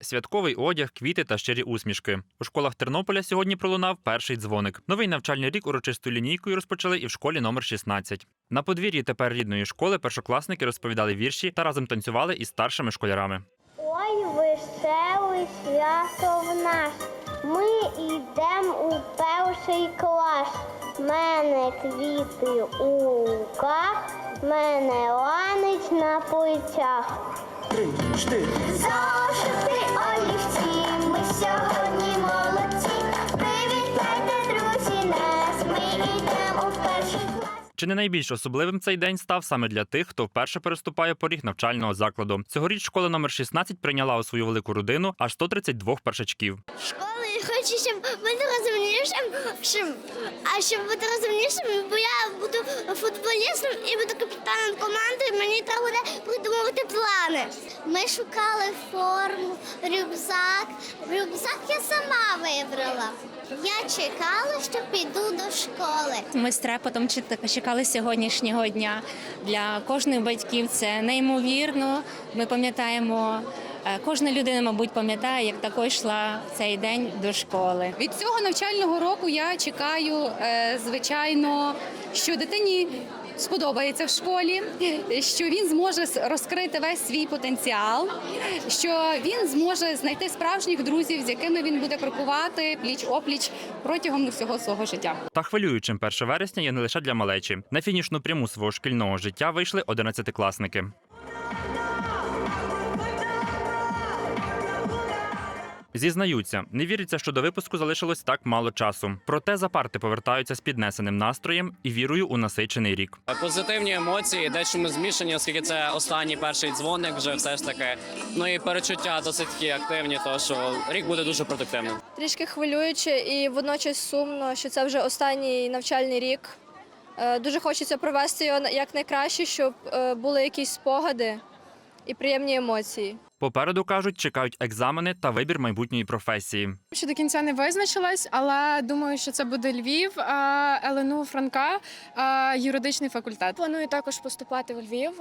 Святковий одяг, квіти та щирі усмішки. У школах Тернополя сьогодні пролунав перший дзвоник. Новий навчальний рік урочистою лінійкою розпочали і в школі номер 16. На подвір'ї тепер рідної школи першокласники розповідали вірші та разом танцювали із старшими школярами. Ой, веселий свято в нас. Ми йдемо у перший клас. Мене квіти у руках, мене ланить на плечах. Три, чотири. Зошити олівці, ми сьогодні молодці. Привітайте, друзі, нас. Ми йдемо в перший клас. Чи не найбільш особливим цей день став саме для тих, хто вперше переступає поріг навчального закладу. Цьогоріч школа номер 16 прийняла у свою велику родину аж 132 першачків. школи хочу, щоб бути розумнішим, щоб, а щоб бути розумнішим, бо я буду футболістом і буду капітаном команди, мені треба буде придумувати плани. Ми шукали форму, рюкзак. Рюкзак я сама вибрала. Я чекала, що піду до школи. Ми з трепетом чит- чекали сьогоднішнього дня. Для кожних батьків це неймовірно. Ми пам'ятаємо, кожна людина, мабуть, пам'ятає, як також йшла цей день до школи. Від цього навчального року я чекаю, е, звичайно, що дитині сподобається в школі, що він зможе розкрити весь свій потенціал, що він зможе знайти справжніх друзів, з якими він буде крокувати пліч опліч протягом всього свого життя. Та хвилюючим 1 вересня є не лише для малечі. На фінішну пряму свого шкільного життя вийшли 11-класники. Зізнаються, не віриться, що до випуску залишилось так мало часу. Проте за парти повертаються з піднесеним настроєм і вірою у насичений рік. Позитивні емоції, дещо ми змішані, оскільки це останній перший дзвоник, вже все ж таки. Ну і перечуття досить такі активні, то що рік буде дуже продуктивним. Трішки хвилююче і водночас сумно, що це вже останній навчальний рік. Е, Дуже хочеться провести його якнайкраще, щоб е, були якісь спогади і приємні емоції. Попереду кажуть, чекають екзамени та вибір майбутньої професії. Ще до кінця не визначилась, але думаю, що це буде Львів, ЛНУ Франка, юридичний факультет. Планую також поступати в Львів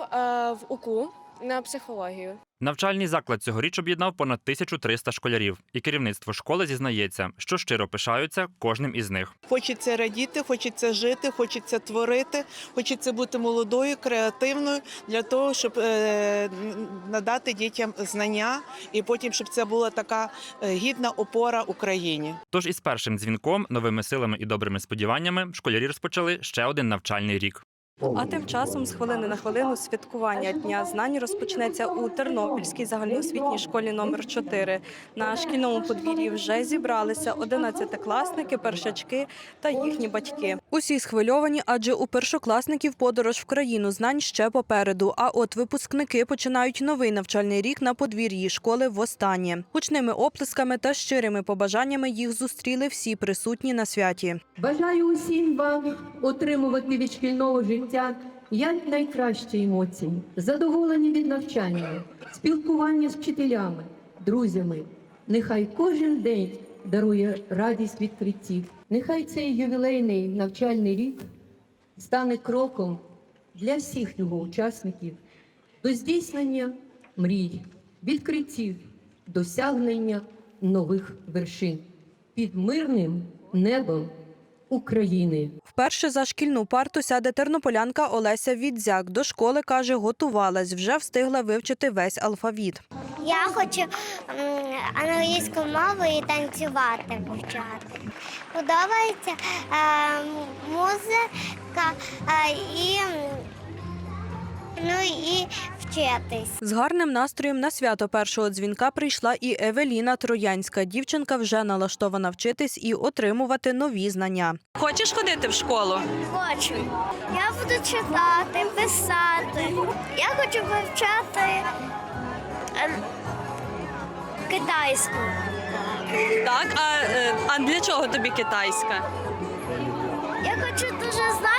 в УКУ на психологію. Навчальний заклад цьогоріч об'єднав понад 1300 школярів, і керівництво школи зізнається, що щиро пишаються кожним із них. Хочеться радіти, хочеться жити, хочеться творити, хочеться бути молодою, креативною для того, щоб е, надати дітям знання, і потім, щоб це була така е, гідна опора Україні. Тож із першим дзвінком, новими силами і добрими сподіваннями школярі розпочали ще один навчальний рік. А тим часом з хвилини на хвилину святкування дня знань розпочнеться у Тернопільській загальноосвітній школі номер 4 На шкільному подвір'ї вже зібралися 11-класники, першачки та їхні батьки. Усі схвильовані, адже у першокласників подорож в країну знань ще попереду. А от випускники починають новий навчальний рік на подвір'ї школи востаннє. Гучними оплесками та щирими побажаннями їх зустріли всі присутні на святі. Бажаю усім вам отримувати від шкільного життя як найкращі емоції, задоволення від навчання, спілкування з вчителями, друзями. Нехай кожен день дарує радість відкриттів. Нехай цей ювілейний навчальний рік стане кроком для всіх його учасників до здійснення мрій, відкриттів, досягнення нових вершин під мирним небом України. Вперше за шкільну парту сяде тернополянка Олеся Відзяк. До школи, каже, готувалась, вже встигла вивчити весь алфавіт. Я хочу англійську мову і танцювати вивчати. Подобається е, музика е, і, ну, і вчитись. З гарним настроєм на свято першого дзвінка прийшла і Евеліна Троянська. Дівчинка вже налаштована вчитись і отримувати нові знання. Хочеш ходити в школу? Хочу. Я буду читати, писати. Я хочу вивчати е, китайську. Так, а, а для чого тобі китайська? Я хочу дуже знати,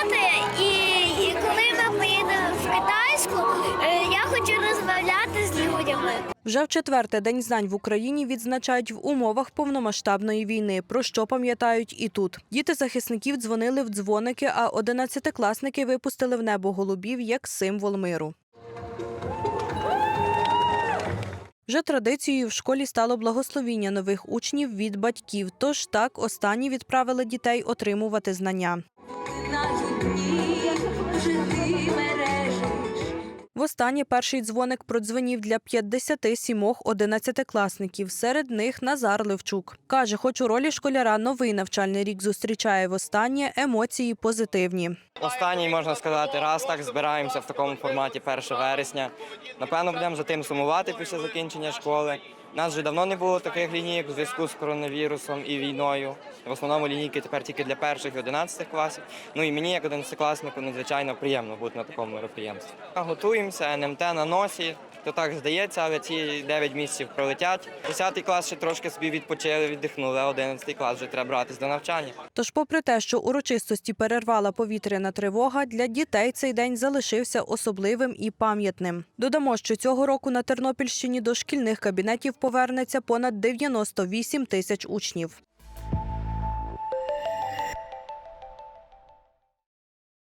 хочу розмовляти з людьми. Вже в четвертий день знань в Україні відзначають в умовах повномасштабної війни, про що пам'ятають і тут. Діти захисників дзвонили в дзвоники, а одинадцятикласники випустили в небо голубів як символ миру. Вже традицією в школі стало благословіння нових учнів від батьків. Тож так останні відправили дітей отримувати знання. Востаннє перший дзвоник продзвонів для 57 одинадцятикласників. Серед них Назар Левчук. Каже, хоч у ролі школяра новий навчальний рік зустрічає востаннє, емоції позитивні. Останній можна сказати, раз так збираємося в такому форматі 1 вересня. Напевно, будемо за тим сумувати після закінчення школи. У нас вже давно не було таких лінійок у зв'язку з коронавірусом і війною. В основному лінійки тепер тільки для перших і 11 класів. Ну і мені, як одинадцятикласнику, надзвичайно приємно бути на такому мероприємстві. Готуємося, НМТ на носі. То так здається, але ці 9 місяців пролетять. 10 клас ще трошки собі відпочили, віддихнули, а 11 клас вже треба братись до навчання. Тож, попри те, що урочистості перервала повітряна тривога, для дітей цей день залишився особливим і пам'ятним. Додамо, що цього року на Тернопільщині до шкільних кабінетів повернеться понад 98 тисяч учнів.